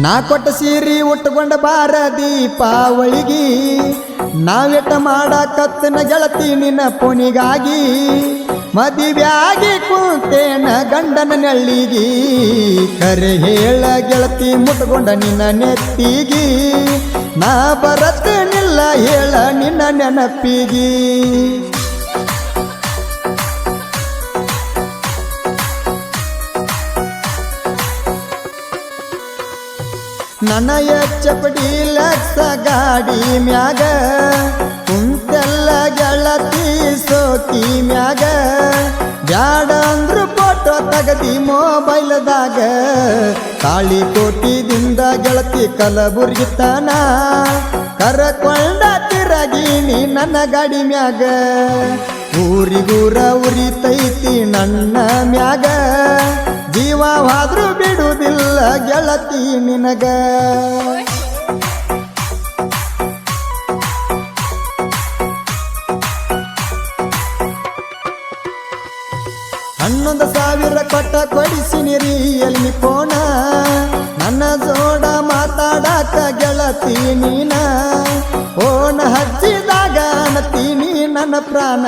ನಾ ಕೊಟ್ಟ ಸೀರಿ ಉಟ್ಕೊಂಡ ಬಾರ ದೀಪಾವಳಿಗಿ. ನಾವೆಟ ಮಾಡ ಕತ್ತನ ಗೆಳತಿ ನಿನ್ನ ಪುಣಿಗಾಗಿ. ಮದುವೆಯಾಗಿ ಕುಂತೇನ ಗಂಡನ ನಳ್ಳಿಗಿ. ಕರೆ ಹೇಳ ಗೆಳತಿ ಮುಟ್ಕೊಂಡ ನಿನ್ನ ನೆತ್ತಿಗಿ. ನಾ ಬರತ್ತೇನಿಲ್ಲ ಹೇಳ ನಿನ್ನ ನೆನಪಿಗಿ. ನನ್ನ ಚಪಡಿ ಲಕ್ಷ ಗಾಡಿ ಮ್ಯಾಗ ಕುಂತೆಲ್ಲ ಗೆಳತಿ ಸೋಕಿ ಮ್ಯಾಗ. ಬ್ಯಾಡ ಅಂದ್ರು ಫೋಟೋ ತಗದಿ ಮೊಬೈಲ್ದಾಗ, ತಾಳಿ ಕೋಟಿದಿಂದ ಗೆಳತಿ ಕಲಬುರ್ಗಿ ತನ ಕರಕೊಂಡ ತಿರಗಿನಿ ನನ್ನ ಗಾಡಿ ಮ್ಯಾಗ, ಊರಿಗೂರ ಉರಿತೈತಿ ನನ್ನ ಮ್ಯಾಗ. ಗೆಳತಿ ನಿನಗ. ಹನ್ನೊಂದು ಸಾವಿರ ಕೊಟ್ಟ ಕೊಡಿಸಿನಿ ಎಲ್ಲಿ ಕೋಣ. ನನ್ನ ಜೋಡ ಮಾತಾಡಕ ಗೆಳತಿ ನೀನ. ಓಣ ಅನತೀನಿ ನನ್ನ ಪ್ರಾಣ.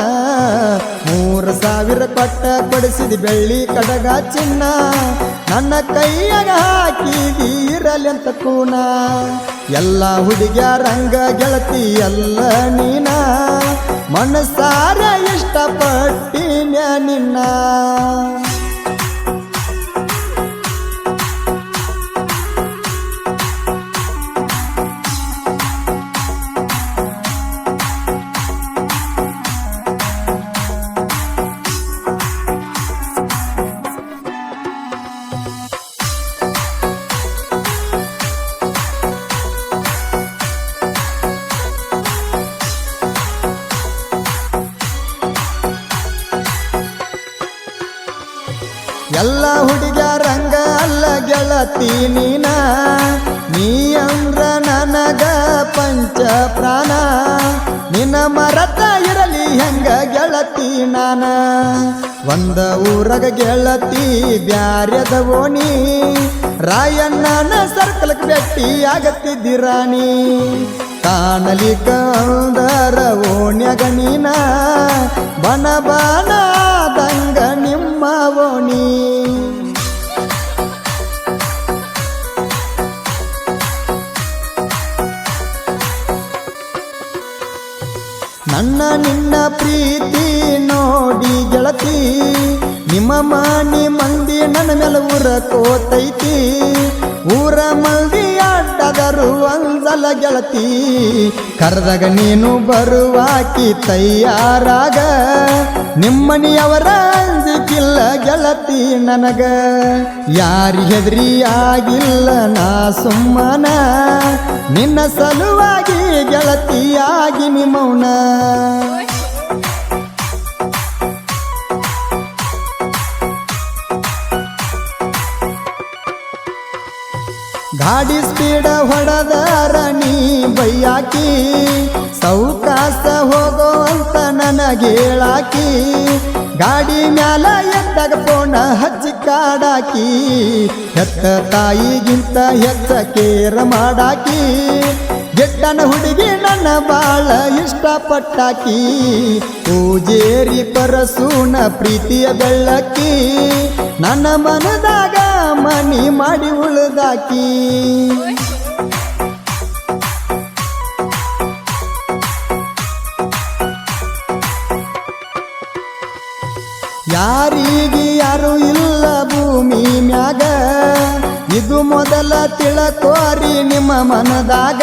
ಮೂರು ಸಾವಿರ ಕೊಟ್ಟ ಕೊಡಿಸಿದ ಬೆಳ್ಳಿ ಕಡಗ ಚಿನ್ನ. ನನ್ನ ಕೈಯಾಗ ಅಂತ ಕೂನ. ಎಲ್ಲ ಹುಡುಗ್ಯಾರಂಗ ಗೆಳತಿ ಎಲ್ಲ ನೀನ. ಮನಸಾರ ಇಷ್ಟಪಟ್ಟಿನ ನಿನ್ನ. ಎಲ್ಲ ರಂಗ ಅಲ್ಲ ಗೆಳತಿ ನೀನ. ನೀ ಅಂದ್ರ ನನಗ ಪಂಚ ಪ್ರಾಣ. ನಿನ್ನ ಮರತ ಇರಲಿ ಹೆಂಗ ಗೆಳತಿ ನಾನ. ಒಂದ ಊರಗ ಗೆಳತಿ ಬ್ಯಾರ್ಯದ ಓಣಿ ರಾಯಣ್ಣನ ಸರ್ಕಲ್ಕ್ ಬೆಟ್ಟಿ ಆಗತ್ತಿದ್ದಿರಾಣಿ ಕಾಣಲಿ ಕಂದರ ಓಣ್ಯಗ ನೀನ. ಬನ ದಂಗ ನನ್ನ ನಿನ್ನ ಪ್ರೀತಿ ನೋಡಿ ಗೆಳತಿ ನಿಮ್ಮ ಮಾನಿ ಮಂದಿ ನನ್ನ ಮೇಲೆ ಊರ ಕೋತೈತಿ ಊರ ಆಟದರು ಅಂಜಲ ಗೆಳತಿ, ಕರೆದಾಗ ನೀನು ಬರುವಾಕಿ ತಯಾರಾಗ. ನಿಮ್ಮನಿಯವರ ಸಿಕ್ಕಿಲ್ಲ ಗೆಳತಿ ನನಗ. ಯಾರಿ ಹೆದರಿ ಆಗಿಲ್ಲ ನಾ ಸುಮ್ಮನ. ನಿನ್ನ ಸಲುವಾಗಿ ಗೆಳತಿಯಾಗಿ ಮೌನ ಗಾಡಿ ಸ್ಪೀಡ ಹೊಡೆದಾರ ಬೈಯಾಕಿ ಸೌಕಾಸ ಹೋಗೋ ಅಂತ ನನಗೇಳಾಕಿ ಗಾಡಿ ಮ್ಯಾಲ ಎದ್ದಾಗ ಪೋಣ ಹಚ್ಚಿ ಕಾಡಾಕಿ, ಹೆತ್ತ ತಾಯಿಗಿಂತ ಹೆಚ್ಚ ಕೇರ ಮಾಡಾಕಿ, ಗೆಟ್ಟನ ಹುಡುಗಿ ನನ್ನ ಬಾಳ ಇಷ್ಟಪಟ್ಟಾಕಿ, ಪೂಜೇರಿ ಪರಸೂನ ಪ್ರೀತಿಯ ಬೆಳ್ಳಕ್ಕಿ, ನನ್ನ ಮನದಾಗ ಮನಿ ಮಾಡಿ ಉಳ್ದಾಕಿ. ಯಾರಿಗೆ ಯಾರು ಇಲ್ಲ ಭೂಮಿ ಮ್ಯಾಗ? ಇದು ಮೊದಲ ತಿಳಕೋರಿ ನಿಮ್ಮ ಮನದಾಗ.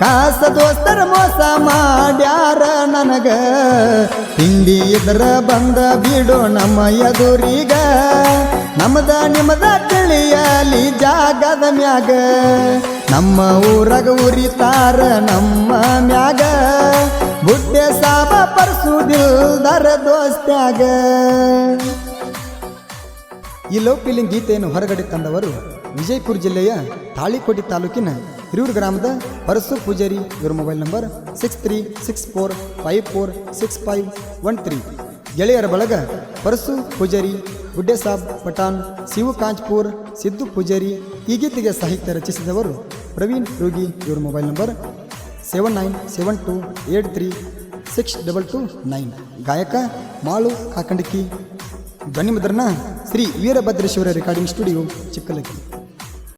ಕಾಸ ದೋಸ್ತರ ಮೋಸ ಮಾಡ್ಯಾರ ನನಗ. ಹಿಂದಿ ಇದ್ರ ಬಂದ ಬಿಡು ನಮ್ಮ ಎದುರೀಗ. ನಮ್ದ ನಿಮ್ದ ತಿಳಿಯಲಿ ಜಾಗದ ಮ್ಯಾಗ. ನಮ್ಮ ಊರಾಗ ಉರಿತಾರ ನಮ್ಮ ಮ್ಯಾಗ. ಬುಡ್ಡೆ ಸಾಬ ಪರ್ಸುದಿಲ್ದರ ದೋಸ್ತ್ಯಾಗ. ಈ ಲವ್ ಫೀಲಿಂಗ್ ಗೀತೆಯನ್ನು ಹೊರಗಡೆ ತಂದವರು ವಿಜಯಪುರ ಜಿಲ್ಲೆಯ ತಾಳಿಕೋಟಿ ತಾಲೂಕಿನ ಹಿರೂರು ಗ್ರಾಮದ ಪರಸು ಪೂಜಾರಿ. ಇವರ mobile number six three six four five four six five one three. ಗೆಳೆಯರ ಬಳಗ ಪರಸು ಪೂಜಾರಿ ಗುಡ್ಡೆ ಸಾಬ್ ಪಠಾಣ್ ಶಿವು ಕಾಂಚ್ಪುರ್ ಸಿದ್ದು ಪೂಜಾರಿ ಈ ಗೀತೆಗೆ ಸಾಹಿತ್ಯ ರಚಿಸಿದವರು ಪ್ರವೀಣ್ ರೋಗಿ. ಇವರ mobile number seven nine seven two eight three six double two nine ಗಾಯಕ ಮಾಳು ಕಾಕಂಡಕಿ. ದ್ವನಿಮುದ್ರಣ ಶ್ರೀ ವೀರಭದ್ರೇಶ್ವರ ರೆಕಾರ್ಡಿಂಗ್ ಸ್ಟುಡಿಯೋ ಚಿಕ್ಕಲಕ್ಕಿ.